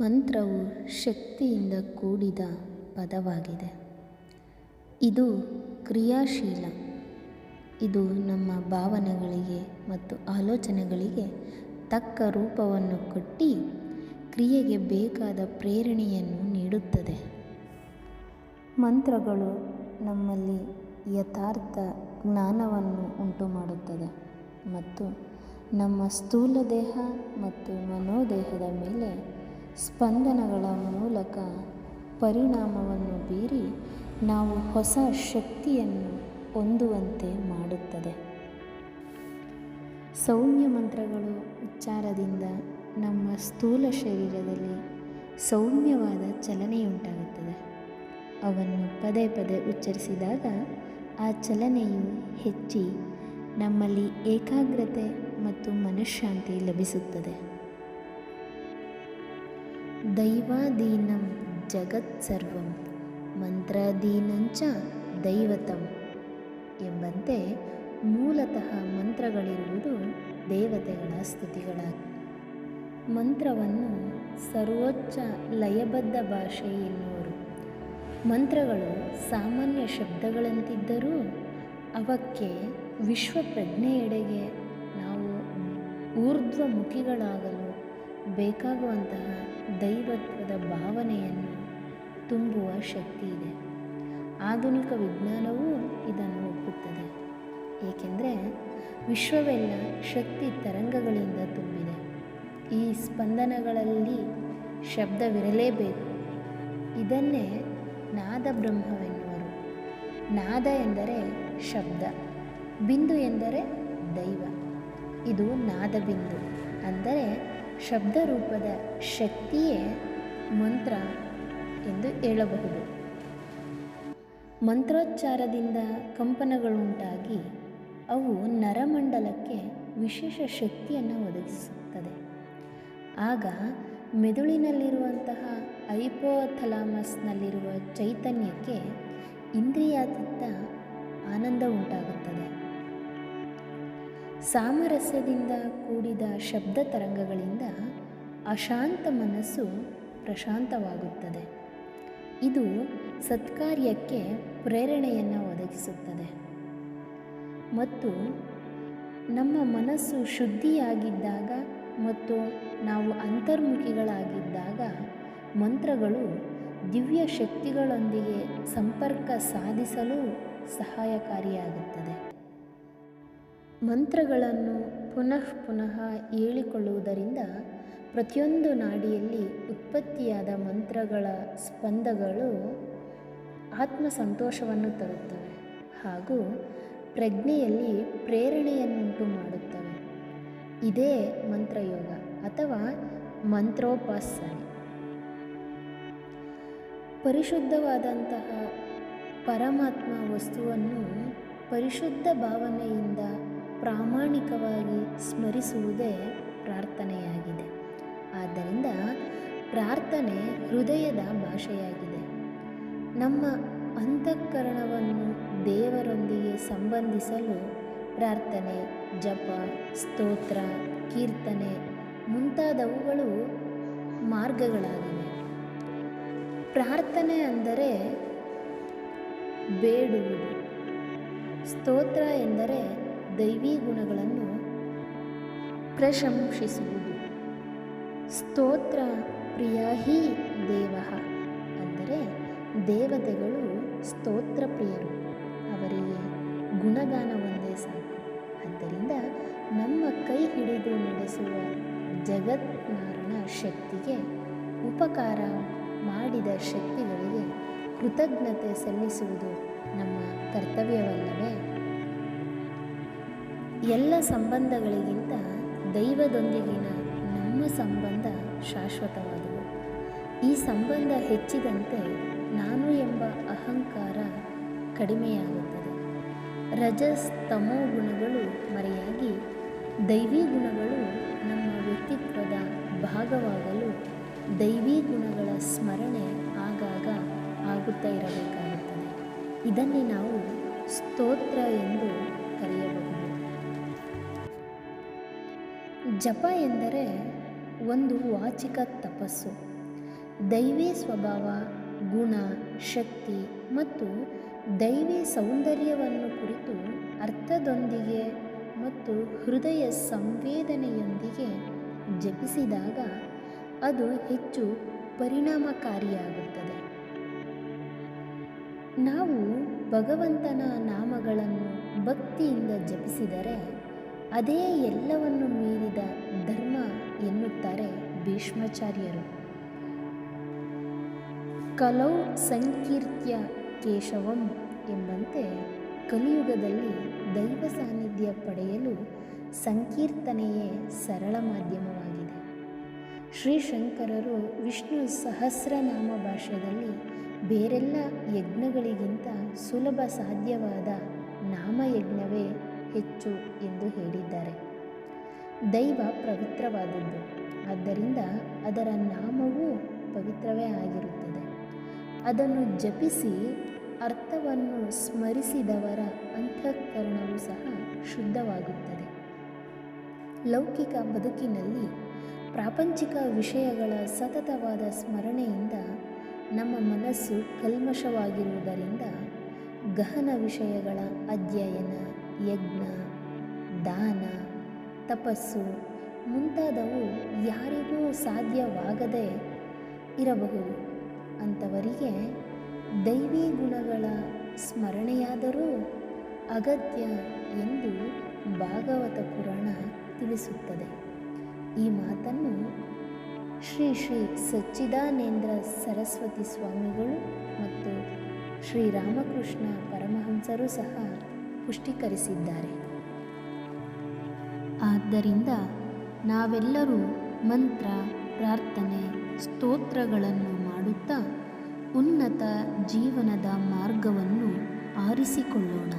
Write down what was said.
ಮಂತ್ರವು ಶಕ್ತಿಯಿಂದ ಕೂಡಿದ ಪದವಾಗಿದೆ. ಇದು ಕ್ರಿಯಾಶೀಲ. ಇದು ನಮ್ಮ ಭಾವನೆಗಳಿಗೆ ಮತ್ತು ಆಲೋಚನೆಗಳಿಗೆ ತಕ್ಕ ರೂಪವನ್ನು ಕೊಟ್ಟು ಕ್ರಿಯೆಗೆ ಬೇಕಾದ ಪ್ರೇರಣೆಯನ್ನು ನೀಡುತ್ತದೆ. ಮಂತ್ರಗಳು ನಮ್ಮಲ್ಲಿ ಯಥಾರ್ಥ ಜ್ಞಾನವನ್ನು ಉಂಟುಮಾಡುತ್ತದೆ ಮತ್ತು ನಮ್ಮ ಸ್ಥೂಲ ದೇಹ ಮತ್ತು ಮನೋದೇಹದ ಮೇಲೆ ಸ್ಪಂದನಗಳ ಮೂಲಕ ಪರಿಣಾಮವನ್ನು ಬೀರಿ ನಾವು ಹೊಸ ಶಕ್ತಿಯನ್ನು ಹೊಂದುವಂತೆ ಮಾಡುತ್ತದೆ. ಸೌಮ್ಯ ಮಂತ್ರಗಳು ಉಚ್ಚಾರದಿಂದ ನಮ್ಮ ಸ್ಥೂಲ ಶರೀರದಲ್ಲಿ ಸೌಮ್ಯವಾದ ಚಲನೆಯುಂಟಾಗುತ್ತದೆ. ಅವನ್ನು ಪದೇ ಪದೇ ಉಚ್ಚರಿಸಿದಾಗ ಆ ಚಲನೆಯು ಹೆಚ್ಚಿ ನಮ್ಮಲ್ಲಿ ಏಕಾಗ್ರತೆ ಮತ್ತು ಮನಃಶಾಂತಿ ಲಭಿಸುತ್ತದೆ. ದೈವಾಧೀನಂ ಜಗತ್ ಸರ್ವಂ, ಮಂತ್ರಾಧೀನಂಚ ದೈವತಂ ಎಂಬಂತೆ ಮೂಲತಃ ಮಂತ್ರಗಳಿರುವುದು ದೇವತೆಗಳ ಸ್ತುತಿಗಳಾಗಿ. ಮಂತ್ರವನ್ನು ಸರ್ವೋಚ್ಚ ಲಯಬದ್ಧ ಭಾಷೆ ಎನ್ನುವರು. ಮಂತ್ರಗಳು ಸಾಮಾನ್ಯ ಶಬ್ದಗಳಂತಿದ್ದರೂ ಅವಕ್ಕೆ ವಿಶ್ವ ಪ್ರಜ್ಞೆಯೆಡೆಗೆ ನಾವು ಊರ್ಧ್ವಮುಖಿಗಳಾಗಲು ಬೇಕಾಗುವಂತಹ ದೈವತ್ವದ ಭಾವನೆಯನ್ನು ತುಂಬುವ ಶಕ್ತಿ ಇದೆ. ಆಧುನಿಕ ವಿಜ್ಞಾನವೂ ಇದನ್ನು ಒಪ್ಪುತ್ತದೆ. ಏಕೆಂದರೆ ವಿಶ್ವವೆಲ್ಲ ಶಕ್ತಿ ತರಂಗಗಳಿಂದ ತುಂಬಿದೆ. ಈ ಸ್ಪಂದನಗಳಲ್ಲಿ ಶಬ್ದವಿರಲೇಬೇಕು. ಇದನ್ನೇ ನಾದ ಬ್ರಹ್ಮವೆನ್ನುವರು. ನಾದ ಎಂದರೆ ಶಬ್ದ, ಬಿಂದು ಎಂದರೆ ದೈವ. ಇದು ನಾದಬಿಂದು ಅಂದರೆ ಶಬ್ದ ರೂಪದ ಶಕ್ತಿಯೇ ಮಂತ್ರ ಎಂದು ಹೇಳಬಹುದು. ಮಂತ್ರೋಚ್ಚಾರದಿಂದ ಕಂಪನಗಳುಂಟಾಗಿ ಅವು ನರಮಂಡಲಕ್ಕೆ ವಿಶೇಷ ಶಕ್ತಿಯನ್ನು ಒದಗಿಸುತ್ತದೆ. ಆಗ ಮೆದುಳಿನಲ್ಲಿರುವಂತಹ ಐಪೋಥಲಾಮಸ್ನಲ್ಲಿರುವ ಚೈತನ್ಯಕ್ಕೆ ಇಂದ್ರಿಯಾತೀತ ಆನಂದ ಉಂಟಾಗುತ್ತದೆ ಸಾಮರಸ್ಯದಿಂದ ಕೂಡಿದ ಶಬ್ದ ತರಂಗಗಳಿಂದ ಅಶಾಂತ ಮನಸ್ಸು ಪ್ರಶಾಂತವಾಗುತ್ತದೆ. ಇದು ಸತ್ಕಾರ್ಯಕ್ಕೆ ಪ್ರೇರಣೆಯನ್ನು ಒದಗಿಸುತ್ತದೆ. ಮತ್ತು ನಮ್ಮ ಮನಸ್ಸು ಶುದ್ಧಿಯಾಗಿದ್ದಾಗ ಮತ್ತು ನಾವು ಅಂತರ್ಮುಖಿಗಳಾಗಿದ್ದಾಗ ಮಂತ್ರಗಳು ದಿವ್ಯ ಶಕ್ತಿಗಳೊಂದಿಗೆ ಸಂಪರ್ಕ ಸಾಧಿಸಲು ಸಹಾಯಕಾರಿಯಾಗುತ್ತದೆ. ಮಂತ್ರಗಳನ್ನು ಪುನಃ ಪುನಃ ಹೇಳಿಕೊಳ್ಳುವುದರಿಂದ ಪ್ರತಿಯೊಂದು ನಾಡಿಯಲ್ಲಿ ಉತ್ಪತ್ತಿಯಾದ ಮಂತ್ರಗಳ ಸ್ಪಂದಗಳು ಆತ್ಮ ಸಂತೋಷವನ್ನು ತರುತ್ತವೆ ಹಾಗೂ ಪ್ರಜ್ಞೆಯಲ್ಲಿ ಪ್ರೇರಣೆಯನ್ನುಂಟು ಮಾಡುತ್ತವೆ. ಇದೇ ಮಂತ್ರಯೋಗ ಅಥವಾ ಮಂತ್ರೋಪಾಸನೆ. ಪರಿಶುದ್ಧವಾದಂತಹ ಪರಮಾತ್ಮ ವಸ್ತುವನ್ನು ಪರಿಶುದ್ಧ ಭಾವನೆಯಿಂದ ಪ್ರಾಮಾಣಿಕವಾಗಿ ಸ್ಮರಿಸುವುದೇ ಪ್ರಾರ್ಥನೆಯಾಗಿದೆ. ಆದ್ದರಿಂದ ಪ್ರಾರ್ಥನೆ ಹೃದಯದ ಭಾಷೆಯಾಗಿದೆ. ನಮ್ಮ ಅಂತಃಕರಣವನ್ನು ದೇವರೊಂದಿಗೆ ಸಂಬಂಧಿಸಲು ಪ್ರಾರ್ಥನೆ, ಜಪ, ಸ್ತೋತ್ರ, ಕೀರ್ತನೆ ಮುಂತಾದವುಗಳು ಮಾರ್ಗಗಳಾಗಿವೆ. ಪ್ರಾರ್ಥನೆ ಅಂದರೆ ಬೇಡುವುದು. ಸ್ತೋತ್ರ ಎಂದರೆ ದೈವಿ ಗುಣಗಳನ್ನು ಪ್ರಶಂಸಿಸುವುದು. ಸ್ತೋತ್ರ ಪ್ರಿಯಾಹಿ ದೇವ ಅಂದರೆ ದೇವತೆಗಳು ಸ್ತೋತ್ರ ಪ್ರಿಯರು ಅವರಿಗೆ ಗುಣಗಾನ ಒಂದೇ ಸಾಕು. ಆದ್ದರಿಂದ ನಮ್ಮ ಕೈ ಹಿಡಿದು ನಡೆಸುವ ಜಗತ್ನಾರನ ಶಕ್ತಿಗೆ, ಉಪಕಾರ ಮಾಡಿದ ಶಕ್ತಿಗಳಿಗೆ ಕೃತಜ್ಞತೆ ಸಲ್ಲಿಸುವುದು ನಮ್ಮ ಕರ್ತವ್ಯವಲ್ಲವೇ? ಎಲ್ಲ ಸಂಬಂಧಗಳಿಗಿಂತ ದೈವದೊಂದಿಗಿನ ನಮ್ಮ ಸಂಬಂಧ ಶಾಶ್ವತವಾದವು. ಈ ಸಂಬಂಧ ಹೆಚ್ಚಿದಂತೆ ನಾನು ಎಂಬ ಅಹಂಕಾರ ಕಡಿಮೆಯಾಗುತ್ತದೆ. ರಜಸ್ ತಮೋ ಗುಣಗಳು ಮರೆಯಾಗಿ ದೈವಿ ಗುಣಗಳು ನಮ್ಮ ವ್ಯಕ್ತಿತ್ವದ ಭಾಗವಾಗಲು ದೈವಿ ಗುಣಗಳ ಸ್ಮರಣೆ ಆಗಾಗ ಆಗುತ್ತಾ ಇರಬೇಕಾಗುತ್ತದೆ. ಇದನ್ನೇ ನಾವು ಸ್ತೋತ್ರ ಎಂದು ಕರೆಯಬಹುದು. ಜಪ ಎಂದರೆ ಒಂದು ವಾಚಿಕ ತಪಸ್ಸು. ದೈವಿ ಸ್ವಭಾವ, ಗುಣ, ಶಕ್ತಿ ಮತ್ತು ದೈವಿ ಸೌಂದರ್ಯವನ್ನು ಕುರಿತು ಅರ್ಥದೊಂದಿಗೆ ಮತ್ತು ಹೃದಯ ಸಂವೇದನೆಯೊಂದಿಗೆ ಜಪಿಸಿದಾಗ ಅದು ಹೆಚ್ಚು ಪರಿಣಾಮಕಾರಿಯಾಗುತ್ತದೆ. ನಾವು ಭಗವಂತನ ನಾಮಗಳನ್ನು ಭಕ್ತಿಯಿಂದ ಜಪಿಸಿದರೆ ಅದೇ ಎಲ್ಲವನ್ನು ಮೀರಿದ ಧರ್ಮ ಎನ್ನುತ್ತಾರೆ ಭೀಷ್ಮಾಚಾರ್ಯರು. ಕಲೌ ಸಂಕೀರ್ತ್ಯ ಕೇಶವಂ ಎಂಬಂತೆ ಕಲಿಯುಗದಲ್ಲಿ ದೈವ ಸಾನ್ನಿಧ್ಯ ಪಡೆಯಲು ಸಂಕೀರ್ತನೆಯೇ ಸರಳ ಮಾಧ್ಯಮವಾಗಿದೆ. ಶ್ರೀಶಂಕರರು ವಿಷ್ಣು ಸಹಸ್ರನಾಮ ಭಾಷೆಯಲ್ಲಿ ಬೇರೆಲ್ಲ ಯಜ್ಞಗಳಿಗಿಂತ ಸುಲಭ ಸಾಧ್ಯವಾದ ನಾಮಯಜ್ಞವೇ ಹೆಚ್ಚು ಎಂದು ಹೇಳಿದ್ದಾರೆ. ದೈವ ಪವಿತ್ರವಾದದ್ದು. ಆದ್ದರಿಂದ ಅದರ ನಾಮವೂ ಪವಿತ್ರವೇ ಆಗಿರುತ್ತದೆ. ಅದನ್ನು ಜಪಿಸಿ ಅರ್ಥವನ್ನು ಸ್ಮರಿಸಿದವರ ಅಂತಃಕರಣವೂ ಸಹ ಶುದ್ಧವಾಗುತ್ತದೆ. ಲೌಕಿಕ ಬದುಕಿನಲ್ಲಿ ಪ್ರಾಪಂಚಿಕ ವಿಷಯಗಳ ಸತತವಾದ ಸ್ಮರಣೆಯಿಂದ ನಮ್ಮ ಮನಸ್ಸು ಕಲ್ಮಶವಾಗಿರುವುದರಿಂದ ಗಹನ ವಿಷಯಗಳ ಅಧ್ಯಯನ ಯಜ್ಞ, ದಾನ, ತಪಸ್ಸು ಮುಂತಾದವು ಯಾರಿಗೂ ಸಾಧ್ಯವಾಗದೇ ಇರಬಹುದು. ಅಂಥವರಿಗೆ ದೈವಿ ಗುಣಗಳ ಸ್ಮರಣೆಯಾದರೂ ಅಗತ್ಯ ಎಂದು ಭಾಗವತ ಪುರಾಣ ತಿಳಿಸುತ್ತದೆ. ಈ ಮಾತನ್ನು ಶ್ರೀ ಶ್ರೀ ಸಚ್ಚಿದಾನೇಂದ್ರ ಸರಸ್ವತಿ ಸ್ವಾಮಿಗಳು ಮತ್ತು ಶ್ರೀರಾಮಕೃಷ್ಣ ಪರಮಹಂಸರು ಸಹ ಪುಷ್ಟೀಕರಿಸಿದ್ದಾರೆ. ಆದ್ದರಿಂದ ನಾವೆಲ್ಲರೂ ಮಂತ್ರ ಪ್ರಾರ್ಥನೆ ಸ್ತೋತ್ರಗಳನ್ನು ಮಾಡುತ್ತಾ ಉನ್ನತ ಜೀವನದ ಮಾರ್ಗವನ್ನು ಆರಿಸಿಕೊಳ್ಳೋಣ.